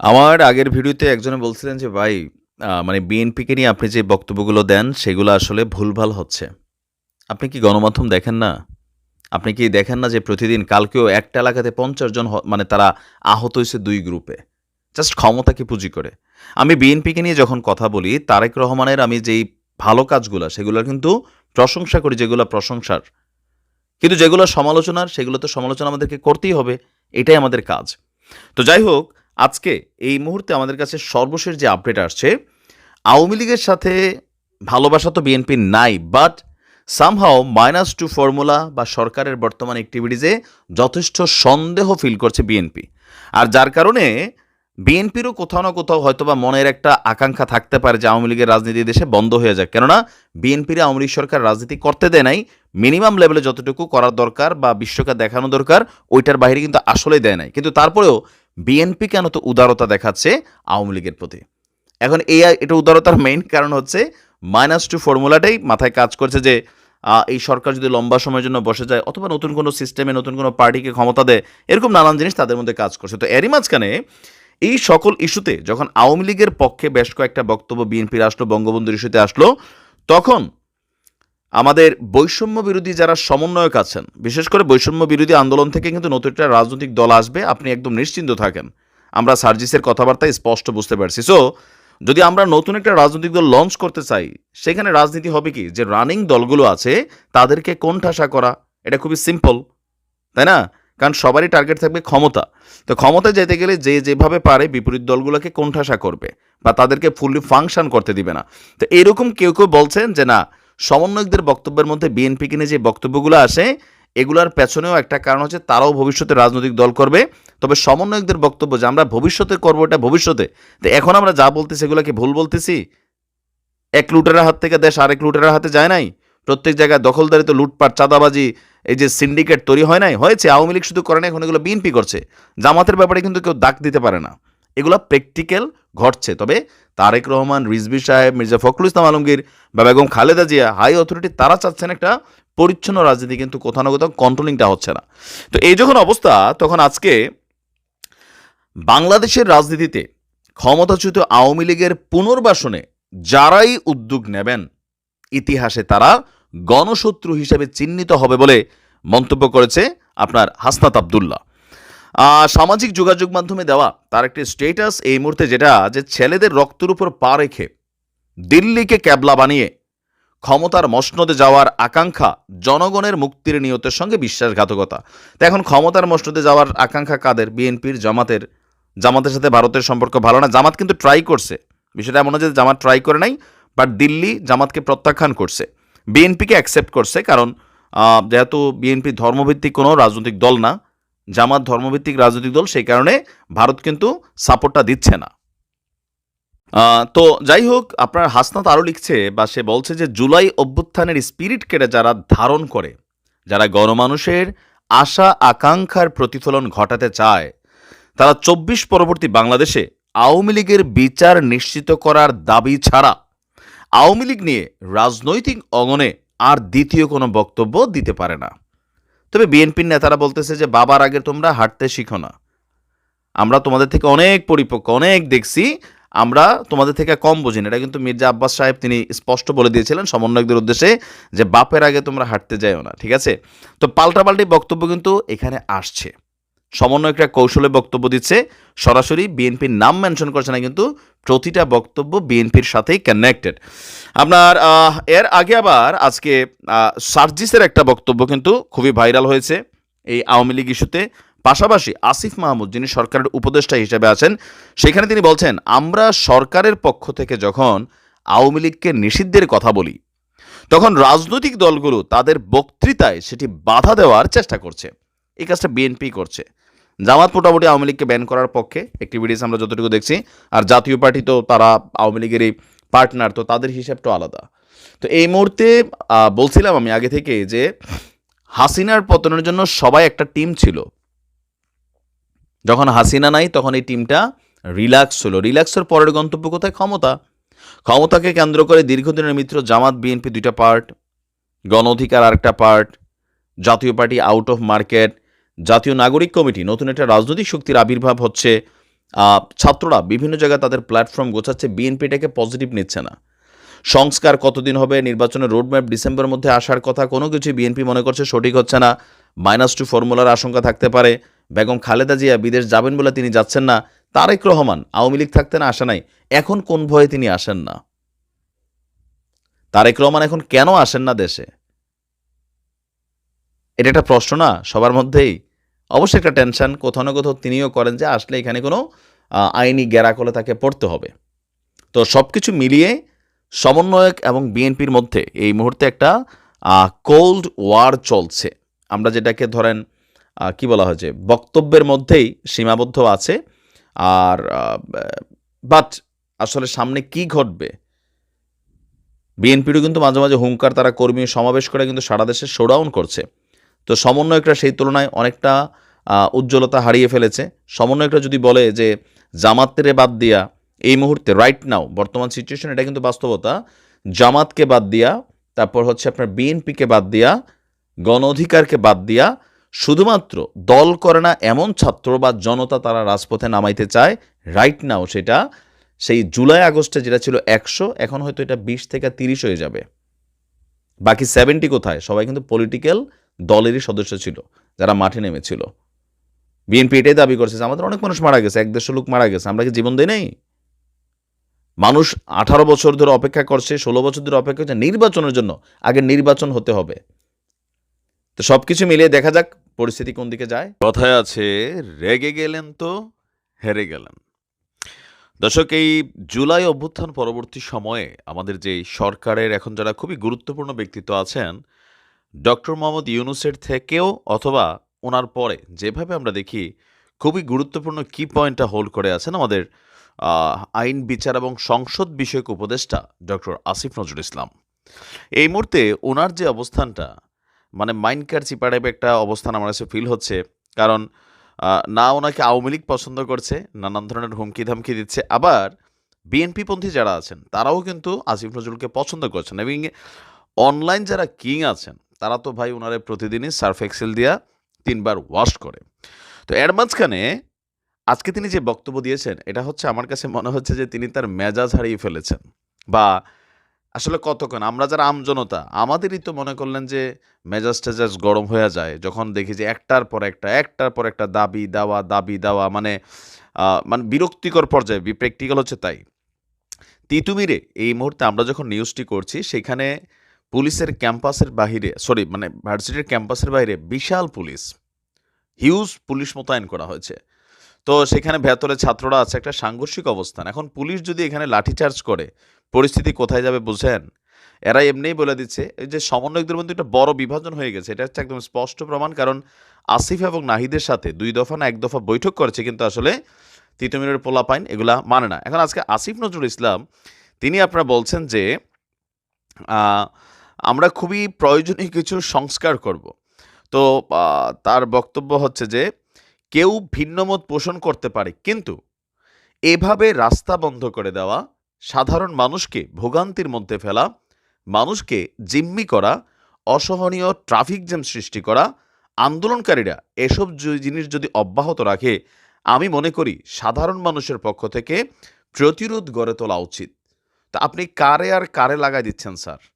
আমার আগের ভিডিওতে একজনে বলছিলেন যে, ভাই মানে বিএনপিকে নিয়ে আপনি যে বক্তব্যগুলো দেন, সেগুলো আসলে ভুলভাল হচ্ছে। আপনি কি গণমাধ্যম দেখেন না? আপনি কি দেখেন না যে প্রতিদিন কালকেও একটা এলাকাতে ৫০ জন মানে তারা আহত হয়েছে দুই গ্রুপে। জাস্ট ক্ষমতাকে পুঁজি করে। আমি বিএনপিকে নিয়ে যখন কথা বলি, তারেক রহমানের আমি যেই ভালো কাজগুলো, সেগুলার কিন্তু প্রশংসা করি, যেগুলা প্রশংসার। কিন্তু যেগুলো সমালোচনার, সেগুলো তো সমালোচনা আমাদেরকে করতেই হবে। এটাই আমাদের কাজ। তো যাই হোক আজকে এই মুহূর্তে আমাদের কাছে সর্বশেষ যে আপডেট আসছে, আওয়ামী লীগের সাথে ভালোবাসা তো বিএনপির নাই। But somehow minus two formula বা সরকারের বর্তমান অ্যাক্টিভিটিজে যথেষ্ট সন্দেহ ফিল করছে বিএনপি। আর যার কারণে বিএনপিরও কোথাও না কোথাও হয়তোবা মনের একটা আকাঙ্ক্ষা থাকতে পারে যে আওয়ামী লীগের রাজনীতি দেশে বন্ধ হয়ে যাক। কেননা বিএনপির আওয়ামী লীগ সরকার রাজনীতি করতে দেয় নাই। মিনিমাম লেভেলে যতটুকু করার দরকার বা বিশ্বকে দেখানো দরকার ওইটার বাইরে কিন্তু আসলেই দেয় নাই। কিন্তু তারপরেও বিএনপি কেন তো উদারতা দেখাচ্ছে আওয়ামী লীগের প্রতি। এখন এই এটা উদারতার মেইন কারণ হচ্ছে মাইনাস টু ফর্মুলাটাই মাথায় কাজ করছে যে এই সরকার যদি লম্বা সময়ের জন্য বসে যায় অথবা নতুন কোনো সিস্টেমে নতুন কোনো পার্টিকে ক্ষমতা দেয় এরকম নানান জিনিস তাদের মধ্যে কাজ করছে। তো এরই মাঝখানে এই সকল ইস্যুতে যখন আওয়ামী লীগের পক্ষে বেশ কয়েকটা বক্তব্য বিএনপির আসলো, বঙ্গবন্ধুর ইস্যুতে আসলো, তখন আমাদের বৈষম্য বিরোধী যারা সমন্বয়ক আছেন, বিশেষ করে বৈষম্য বিরোধী আন্দোলন থেকে কিন্তু নতুন একটা রাজনৈতিক দল আসবে, আপনি একদম নিশ্চিন্ত থাকেন। আমরা সার্জিসের কথাবার্তায় স্পষ্ট বুঝতে পারছি। সো যদি আমরা নতুন একটা রাজনৈতিক দল লঞ্চ করতে চাই, সেখানে রাজনীতি হবে কি? যে রানিং দলগুলো আছে তাদেরকে কোণঠাসা করা। এটা খুবই সিম্পল। তাই না? কারণ সবারই টার্গেট থাকবে ক্ষমতা। তো ক্ষমতায় যেতে গেলে যে যেভাবে পারে বিপরীত দলগুলোকে কোণঠাসা করবে বা তাদেরকে ফুললি ফাংশন করতে দিবে না। তো এরকম কেউ, কেউ বলছেন যে না সমন্বয়কদের বক্তব্যের মধ্যে বিএনপি কিনে যে বক্তব্যগুলো আসে এগুলার পেছনেও একটা কারণ হচ্ছে তারাও ভবিষ্যতে রাজনৈতিক দল করবে। তবে সমন্বয়কদের বক্তব্য যে আমরা ভবিষ্যতে করব এটা ভবিষ্যতে। তো এখন আমরা যা বলতেছি এগুলা কি ভুল বলতেছি? এক লুটেরার হাত থেকে দেশ আরেক লুটেরার হাতে যায় নাই? প্রত্যেক জায়গায় দখলদারিত্ব, লুটপাট, চাঁদাবাজি, এই যে সিন্ডিকেট তৈরি হয় নাই? হয়েছে। আওয়ামী লীগ শুধু করে নাই, এখন এগুলো বিএনপি করছে। জামাতের ব্যাপারে কিন্তু কেউ দাগ দিতে পারে না। এগুলো প্র্যাকটিক্যাল ঘটছে। তবে তারেক রহমান, রিজভী সাহেব, মির্জা ফখরুল ইসলাম আলমগীর বা বেগম খালেদা জিয়া হাই অথরিটি তারা চাচ্ছেন একটা পরিচ্ছন্ন রাজনীতি কিন্তু কোথাও না কোথাও কন্ট্রোলিংটা হচ্ছে না। তো এই যখন অবস্থা তখন আজকে বাংলাদেশের রাজনীতিতে ক্ষমতাচ্যুত আওয়ামী লীগের পুনর্বাসনে যারাই উদ্যোগ নেবেন ইতিহাসে তারা গণশত্রু হিসেবে চিহ্নিত হবে বলে মন্তব্য করেছে আপনার হাসনাত আব্দুল্লাহ। সামাজিক যোগাযোগ মাধ্যমে দেওয়া তার একটি স্টেটাস এই মুহূর্তে যেটা যে ছেলেদের রক্তের উপর পা রেখে দিল্লিকে ক্যাবলা বানিয়ে ক্ষমতার মসনদে যাওয়ার আকাঙ্ক্ষা জনগণের মুক্তির নিয়তের সঙ্গে বিশ্বাসঘাতকতা। তো এখন ক্ষমতার মসনদে যাওয়ার আকাঙ্ক্ষা কাদের? বিএনপির, জামাতের। জামাতের সাথে ভারতের সম্পর্ক ভালো না। জামাত কিন্তু ট্রাই করছে। বিষয়টা এমন যে জামাত ট্রাই করে নাই, বাট দিল্লি জামাতকে প্রত্যাখ্যান করছে। বিএনপিকে অ্যাকসেপ্ট করছে কারণ যেহেতু বিএনপি ধর্মভিত্তিক কোনো রাজনৈতিক দল না, জামাত ধর্মভিত্তিক রাজনৈতিক দল সেই কারণে ভারত কিন্তু সাপোর্টটা দিচ্ছে না। তো যাই হোক আপনার হাসনাত আরও লিখছে বা সে বলছে যে জুলাই অভ্যুত্থানের স্পিরিট কেটে যারা ধারণ করে, যারা গণমানুষের আশা আকাঙ্ক্ষার প্রতিফলন ঘটাতে চায়, তারা ২৪ পরবর্তী বাংলাদেশে আওয়ামী লীগের বিচার নিশ্চিত করার দাবি ছাড়া আওয়ামী লীগ নিয়ে রাজনৈতিক অঙ্গনে আর দ্বিতীয় কোনো বক্তব্য দিতে পারে না। তবে বিএনপির নেতারা বলতেছে যে বাবার আগে তোমরা হাঁটতে শিখো না। আমরা তোমাদের থেকে অনেক পরিপক্ক, অনেক দেখছি। আমরা তোমাদের থেকে কম বুঝি না। এটা কিন্তু মির্জা আব্বাস সাহেব তিনি স্পষ্ট বলে দিয়েছিলেন সমন্বয়কদের উদ্দেশ্যে যে বাপের আগে তোমরা হাঁটতে যাইও না। ঠিক আছে? তো পাল্টাপাল্টি বক্তব্য কিন্তু এখানে আসছে। সমন্বয়করা কৌশলে বক্তব্য দিচ্ছে। সরাসরি বিএনপির নাম মেনশন করছে না কিন্তু প্রতিটা বক্তব্য বিএনপির সাথেই কানেক্টেড। আপনার এর আগে আবার আজকে সার্জিসের একটা বক্তব্য কিন্তু খুবই ভাইরাল হয়েছে এই আওয়ামী লীগ ইস্যুতে। পাশাপাশি আসিফ মাহমুদ যিনি সরকারের উপদেষ্টা হিসেবে আছেন, সেখানে তিনি বলছেন, আমরা সরকারের পক্ষ থেকে যখন আওয়ামী লীগকে নিষিদ্ধের কথা বলি, তখন রাজনৈতিক দলগুলো তাদের বক্তৃতায় সেটি বাধা দেওয়ার চেষ্টা করছে। এই কাজটা বিএনপি করছে। জামাত মোটামুটি আওয়ামী লীগকে ব্যান করার পক্ষে অ্যাক্টিভিটিস আমরা যতটুকু দেখছি। আর জাতীয় পার্টি তো তারা আওয়ামী লীগেরই পার্টনার তো তাদের হিসাবটাও আলাদা। তো এই মুহূর্তে বলছিলাম আমি আগে থেকেই যে হাসিনার পতনের জন্য সবাই একটা টিম ছিল। যখন হাসিনা নাই তখন এই টিমটা রিল্যাক্স হলো। রিল্যাক্সের পরের গন্তব্য কোথায়? ক্ষমতা। ক্ষমতাকে কেন্দ্র করে দীর্ঘদিনের মিত্র জামাত, বিএনপি ২ টা পার্ট, গণ অধিকার আরেকটা পার্ট, জাতীয় পার্টি আউট অফ মার্কেট, জাতীয় নাগরিক কমিটি নতুন একটা রাজনৈতিক শক্তির আবির্ভাব হচ্ছে। ছাত্ররা বিভিন্ন জায়গায় তাদের প্ল্যাটফর্ম গোছাচ্ছে বিএনপিটাকে পজিটিভ নিচ্ছে না। সংস্কার কতদিন হবে, নির্বাচনের রোডম্যাপ ডিসেম্বরের মধ্যে আসার কথা, কোনো কিছু বিএনপি মনে করছে সঠিক হচ্ছে না। মাইনাস টু ফর্মুলার আশঙ্কা থাকতে পারে। বেগম খালেদা জিয়া বিদেশ যাবেন বলে তিনি যাচ্ছেন না। তারেক রহমান আওয়ামী লীগ থাকতে না আসে নাই। এখন কোন ভয়ে তিনি আসেন না? তারেক রহমান এখন কেন আসেন না দেশে? এটা একটা প্রশ্ন না, সবার মধ্যেই। অবশ্যই একটা টেনশন, কোথাও না কোথাও তিনিও করেন যে আসলে এখানে কোনো আইনি গ্যারাকলে তাকে পড়তে হবে। তো সব কিছু মিলিয়ে সমন্বয়ক এবং বিএনপির মধ্যে এই মুহূর্তে একটা কোল্ড ওয়ার চলছে। আমরা যেটাকে ধরেন কি বলা হয় যে বক্তব্যের মধ্যেই সীমাবদ্ধ আছে। আর বাট আসলে সামনে কি ঘটবে? বিএনপিরও কিন্তু মাঝে মাঝে হুঙ্কার, তারা কর্মী সমাবেশ করে কিন্তু সারা দেশে শোডাউন করছে। তো সমন্বয়করা সেই তুলনায় অনেকটা উজ্জ্বলতা হারিয়ে ফেলেছে। সমন্বয়করা যদি বলে যে জামাতের বাদ দিয়া এই মুহূর্তে রাইট নাও বর্তমান সিচুয়েশন এটা কিন্তু বাস্তবতা, জামাতকে বাদ দিয়া, তারপর হচ্ছে আপনার বিএনপিকে বাদ দিয়া, গণ অধিকারকে বাদ দিয়া, শুধুমাত্র দল করে না, এমন ছাত্র বা জনতা তারা রাজপথে নামাইতে চায় রাইট নাও সেটা, সেই জুলাই আগস্টে যেটা ছিল একশো, এখন হয়তো এটা বিশ থেকে তিরিশ হয়ে যাবে। বাকি সেভেন্টি কোথায়? সবাই কিন্তু পলিটিক্যাল দলেরই সদস্য ছিল, যারা মাঠে নেমেছিল। বিএনপি এটাই দাবি করছে আমাদের অনেক মানুষ মারা গেছে, এক দেড়শো লোক মারা গেছে, আমরা কি জীবন দিই নেই? মানুষ আঠারো বছর ধরে অপেক্ষা করছে, ষোলো বছর ধরে অপেক্ষা করছে, নির্বাচনের জন্য আগে নির্বাচন হতে হবে। তো সব কিছু মিলিয়ে দেখা যাক পরিস্থিতি কোন দিকে যায়। কথায় আছে, রেগে গেলেন তো হেরে গেলেন। দর্শক, এই জুলাই অভ্যুত্থান পরবর্তী সময়ে আমাদের যে সরকারের এখন যারা খুবই গুরুত্বপূর্ণ ব্যক্তিত্ব আছেন ডক্টর মোহাম্মদ ইউনুসের থেকেও অথবা ওনার পরে যেভাবে আমরা দেখি, খুবই গুরুত্বপূর্ণ কি পয়েন্টটা হোল্ড করে আছেন আমাদের আইন, বিচার এবং সংসদ বিষয়ক উপদেষ্টা ডক্টর আসিফ নজরুল ইসলাম। এই মুহূর্তে ওনার যে অবস্থানটা মানে মাইন্ড কার চিপাটাইপ একটা অবস্থান আমার কাছে ফিল হচ্ছে, কারণ না ওনাকে আওয়ামী লীগ পছন্দ করছে, নানান ধরনের হুমকি ধামকি দিচ্ছে, আবার বিএনপি পন্থী যারা আছেন, তারাও কিন্তু আসিফ নজরুলকে পছন্দ করছেন এবং অনলাইন যারা কিং আছেন তারা তো ভাই ওনারে প্রতিদিনই সার্ফ এক্সেল দিয়া তিনবার ওয়াশ করে। তো এর মাঝখানে আজকে তিনি যে বক্তব্য দিয়েছেন, এটা হচ্ছে আমার কাছে মনে হচ্ছে যে তিনি তার মেজাজ হারিয়ে ফেলেছেন। বা আসলে কতক্ষণ? আমরা যারা আমজনতা আমাদেরই তো মনে করলেন যে মেজাজ টেজাজ গরম হয়ে যায়, যখন দেখি যে একটার পর একটা, একটার পর একটা দাবি দেওয়া দাবি দেওয়া মানে মানে বিরক্তিকর পর্যায়ে বি প্র্যাকটিক্যাল হচ্ছে তাই। তিতুমিরে এই মুহূর্তে আমরা যখন নিউজটি করছি, সেখানে পুলিশের ক্যাম্পাসের বাহিরে সরি মানে ভার্সিটির ক্যাম্পাসের বাইরে বিশাল পুলিশ। হিউজ পুলিশ মোতায়েন করা হয়েছে। তো সেখানে ভেতরে ছাত্ররা আছে, একটা সাংঘর্ষিক অবস্থান। এখন পুলিশ যদি এখানে লাঠিচার্জ করে, পরিস্থিতি কোথায় যাবে বুঝেন? এরা এমনিই বলে দিচ্ছে যে সমন্বয়কদের মধ্যে একটা বড় বিভাজন হয়ে গেছে, এটা হচ্ছে একদম স্পষ্ট প্রমাণ, কারণ আসিফ এবং নাহিদের সাথে দুই দফা না এক দফা বৈঠক করেছে, কিন্তু আসলে তিতুমিরের পোলা পাইন এগুলা মানে না। এখন আজকে আসিফ নজরুল ইসলাম, তিনি আপনারা বলছেন যে আমরা খুবই প্রয়োজনীয় কিছু সংস্কার করব। তো তার বক্তব্য হচ্ছে যে, কেউ ভিন্নমত পোষণ করতে পারে, কিন্তু এভাবে রাস্তা বন্ধ করে দেওয়া, সাধারণ মানুষকে ভোগান্তির মধ্যে ফেলা, মানুষকে জিম্মি করা, অসহনীয় ট্রাফিক জ্যাম সৃষ্টি করা, আন্দোলনকারীরা এসব জিনিস যদি অব্যাহত রাখে, আমি মনে করি সাধারণ মানুষের পক্ষ থেকে প্রতিরোধ গড়ে তোলা উচিত। তা আপনি কারে আর কারে লাগাই দিচ্ছেন, স্যার?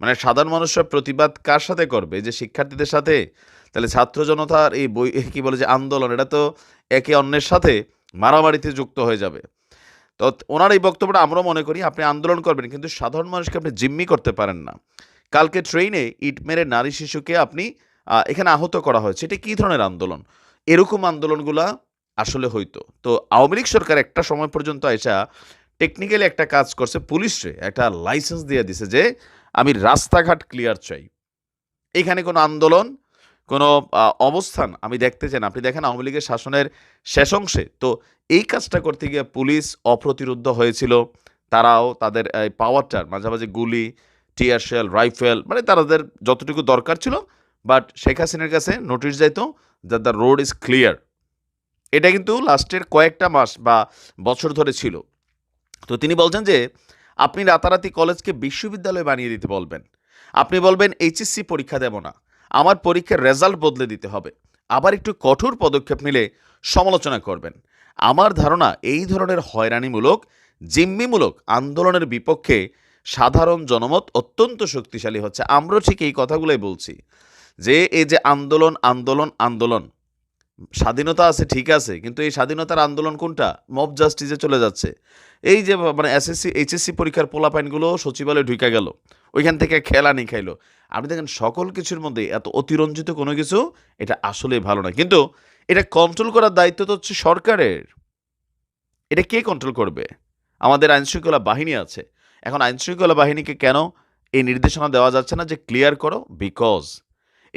মানে সাধারণ মানুষরা প্রতিবাদ কার সাথে করবে? যে শিক্ষার্থীদের সাথে? তাহলে ছাত্র জনতার এই বই, কি বলে যে আন্দোলন, এটা তো একে অন্যের সাথে মারামারিতে যুক্ত হয়ে যাবে। তো ওনার এই বক্তব্যটা আমরা মনে করি আপনি আন্দোলন করবেন, কিন্তু সাধারণ মানুষকে আপনি জিম্মি করতে পারেন না। কালকে ট্রেনে ইট মেরে নারী শিশুকে আপনি এখানে আহত করা হয়েছে। এটা কী ধরনের আন্দোলন? এরকম আন্দোলনগুলা আসলে হইতো। তো আওয়ামী লীগ সরকার একটা সময় পর্যন্ত এসা টেকনিক্যালি একটা কাজ করছে, পুলিশরে একটা লাইসেন্স দিয়ে দিছে যে আমি রাস্তাঘাট ক্লিয়ার চাই। এখানে কোনো আন্দোলন, কোনো অবস্থান আমি দেখতে চাই না। আপনি দেখেন আওয়ামী লীগের শাসনের শেষ অংশে তো এই কাজটা করতে গিয়ে পুলিশ অপ্রতিরোধ হয়েছিল। তারাও তাদের এই পাওয়ারটার মাঝামাঝি গুলি টিয়ার শেল রাইফেল মানে তাদের যতটুকু দরকার ছিল। বাট শেখ হাসিনার কাছে নোটিশ যাইতো that the road is clear এটা কিন্তু লাস্টের কয়েকটা মাস বা বছর ধরে ছিল। তো তিনি বলছেন যে আপনি রাতারাতি কলেজকে বিশ্ববিদ্যালয় বানিয়ে দিতে বলবেন। আপনি বলবেন, এইচএসসি পরীক্ষা দেব না। আমার পরীক্ষার রেজাল্ট বদলে দিতে হবে। আবার একটু কঠোর পদক্ষেপ নিলে সমালোচনা করবেন। আমার ধারণা, এই ধরনের হয়রানিমূলক, জিম্মিমূলক আন্দোলনের বিপক্ষে সাধারণ জনমত অত্যন্ত শক্তিশালী হচ্ছে। আমরাও ঠিক এই কথাগুলোই বলছি যে, এই যে আন্দোলন আন্দোলন আন্দোলন স্বাধীনতা আছে, ঠিক আছে, কিন্তু এই স্বাধীনতার আন্দোলন কোনটা? মব জাস্টিসে চলে যাচ্ছে। এই যে মানে এসএসসি এইচএসসি পরীক্ষার পোলাপাইনগুলো সচিবালয়ে ঢুকে গেল, ওইখান থেকে খেলানি খাইলো। আপনি দেখেন, সকল কিছুর মধ্যে এত অতিরঞ্জিত কোনো কিছু, এটা আসলেই ভালো না। কিন্তু এটা কন্ট্রোল করার দায়িত্ব তো হচ্ছে সরকারের। এটা কে কন্ট্রোল করবে? আমাদের আইনশৃঙ্খলা বাহিনী আছে। এখন আইনশৃঙ্খলা বাহিনীকে কেন এই নির্দেশনা দেওয়া যাচ্ছে না যে ক্লিয়ার করো? বিকজ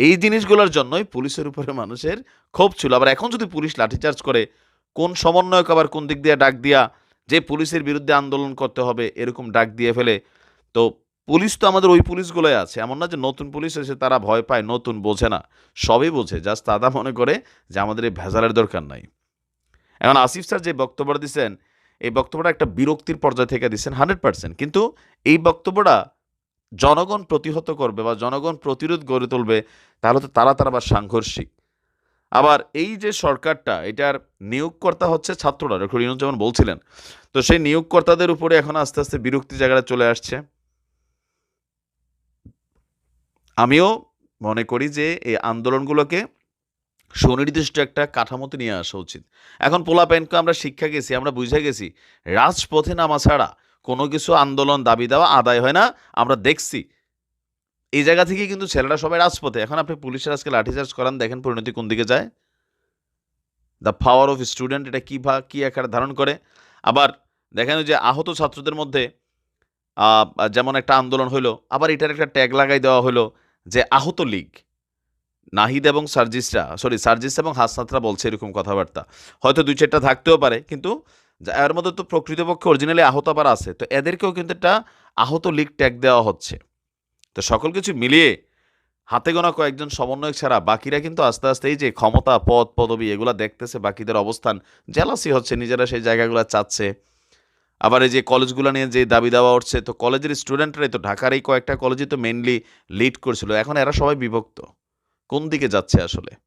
এই জিনিসগুলোর জন্যই পুলিশের উপরে মানুষের ক্ষোভ ছিল। আবার এখন যদি পুলিশ লাঠিচার্জ করে, কোন সমন্বয়ক আবার কোন দিক দিয়ে ডাক দিয়া যে পুলিশের বিরুদ্ধে আন্দোলন করতে হবে, এরকম ডাক দিয়ে ফেলে, তো পুলিশ তো আমাদের ওই পুলিশগুলোই আছে। এমন না যে নতুন পুলিশ এসে তারা ভয় পায়, নতুন বোঝে না। সবই বোঝে, জাস্ট তারা মনে করে যে আমাদের এই ভেজালের দরকার নাই। এখন আসিফ স্যার যে বক্তব্যটা দিচ্ছেন এই বক্তব্যটা একটা বিরক্তির পর্যায় থেকে দিচ্ছেন হান্ড্রেড পার্সেন্ট। কিন্তু এই বক্তব্যটা জনগণ প্রতিহত করবে বা জনগণ প্রতিরোধ গড়ে তুলবে, তাহলে তো তারা তারা আবার সাংঘর্ষিক। আবার এই যে সরকারটা, এটার নিয়োগকর্তা হচ্ছে ছাত্ররা, ডক্টর যেমন বলছিলেন। তো সেই নিয়োগকর্তাদের উপরে এখন আস্তে আস্তে বিরক্তি জায়গাটা চলে আসছে। আমিও মনে করি যে এই আন্দোলনগুলোকে সুনির্দিষ্ট একটা কাঠামোতে নিয়ে আসা উচিত। এখন পোলা প্যানকে আমরা শিক্ষা গেছি, আমরা বুঝে গেছি, রাজপথে নামা ছাড়া কোনো কিছু আন্দোলন, দাবি দেওয়া আদায় হয় না। আমরা দেখছি। এই জায়গা থেকে কিন্তু ছেলেরা সবাই রাজপথে। এখন আপনি পুলিশের আজকে লাঠিচার্জ করান, দেখেন পরিণতি কোন দিকে যায়। দ্য পাওয়ার অফ স্টুডেন্ট এটা কী ভা, কী আকার ধারণ করে? আবার দেখেন যে আহত ছাত্রদের মধ্যে যেমন একটা আন্দোলন হলো আবার এটার একটা ট্যাগ লাগাই দেওয়া হলো যে আহত লীগ। নাহিদ এবং সার্জিসরা সরি সার্জিস এবং হাসনাতরা বলছে এরকম কথাবার্তা। হয়তো দুই চারটা থাকতেও পারে, কিন্তু এর মধ্যে তো প্রকৃতপক্ষে অরিজিনালি আহত আবার আছে। তো এদেরকেও কিন্তু একটা আহত লীগ ট্যাগ দেওয়া হচ্ছে। তো সকল কিছু মিলিয়ে হাতে গোনা কয়েকজন সমন্বয়ক ছাড়া বাকিরা কিন্তু আস্তে আস্তে এই যে ক্ষমতা, পদ, পদবি এগুলা দেখতেছে, বাকিদের অবস্থান জেলাসি হচ্ছে, নিজেরা সেই জায়গাগুলো চাচ্ছে। আবার এই যে কলেজগুলো নিয়ে যে দাবি দেওয়া উঠছে, তো কলেজের স্টুডেন্টরাই তো ঢাকার এই কয়েকটা কলেজে তো মেনলি লিড করছিল। এখন এরা সবাই বিভক্ত। কোন দিকে যাচ্ছে আসলে?